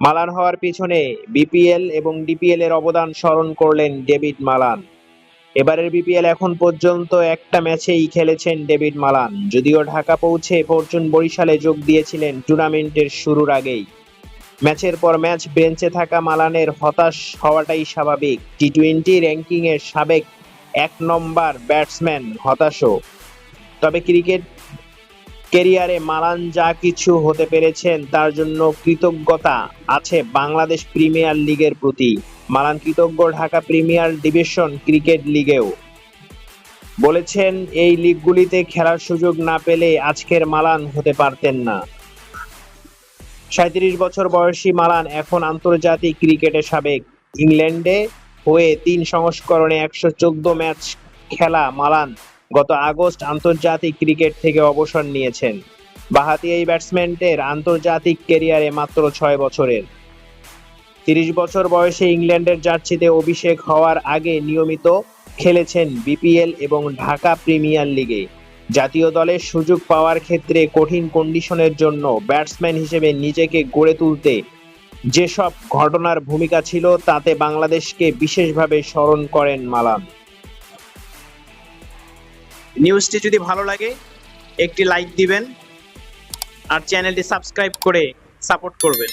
Malan হওয়ার পিছনে BPL এবং ডিপিএল এর অবদান স্মরণ করলেন ডেভিড মালান। এবারের বিপিএল এখন পর্যন্ত একটা ম্যাচেই খেলেছেন ডেভিড মালান, যদিও ঢাকা পৌঁছে ফরচুন বরিশালে যোগ দিয়েছিলেন টুর্নামেন্টের শুরুর আগেই। ম্যাচের পর ম্যাচ বেঞ্চে থাকা মালানের হতাশ হওয়াটাই স্বাভাবিক। টি টোয়েন্টি র্যাঙ্কিং এর সাবেক এক নম্বর ব্যাটসম্যান হতাশও। তবে ক্রিকেট কেরিয়ারে মালান যা কিছু হতে পেরেছেন, তার জন্য কৃতজ্ঞতা আছে বাংলাদেশ প্রিমিয়ার লিগের প্রতি। মালান কৃতজ্ঞ ঢাকা প্রিমিয়ার ডিভিশন ক্রিকেট লিগেও। বলেছেন, এই লিগগুলিতে খেলার সুযোগ না পেলে আজকের মালান হতে পারতেন না। সাঁত্রিশ বছর বয়সী মালান এখন আন্তর্জাতিক ক্রিকেটে সাবেক। ইংল্যান্ডে হয়ে তিন সংস্করণে একশো চোদ্দ ম্যাচ খেলা মালান গত আগস্ট আন্তর্জাতিক ক্রিকেট থেকে অবসর নিয়েছেন। বাহাতি এই ব্যাটসম্যানের আন্তর্জাতিক ক্যারিয়ারে মাত্র ছয় বছরের। তিরিশ বছর বয়সে ইংল্যান্ডের জার্সিতে অভিষেক হওয়ার আগে নিয়মিত খেলেছেন বিপিএল এবং ঢাকা প্রিমিয়ার লিগে। জাতীয় দলের সুযোগ পাওয়ার ক্ষেত্রে কঠিন কন্ডিশনের জন্য ব্যাটসম্যান হিসেবে নিজেকে গড়ে তুলতে যেসব ঘটনার ভূমিকা ছিল, তাতে বাংলাদেশকে বিশেষভাবে স্মরণ করেন মালান। নিউজটি যদি ভালো লাগে একটি লাইক দিবেন আর চ্যানেলটি সাবস্ক্রাইব করে সাপোর্ট করবেন।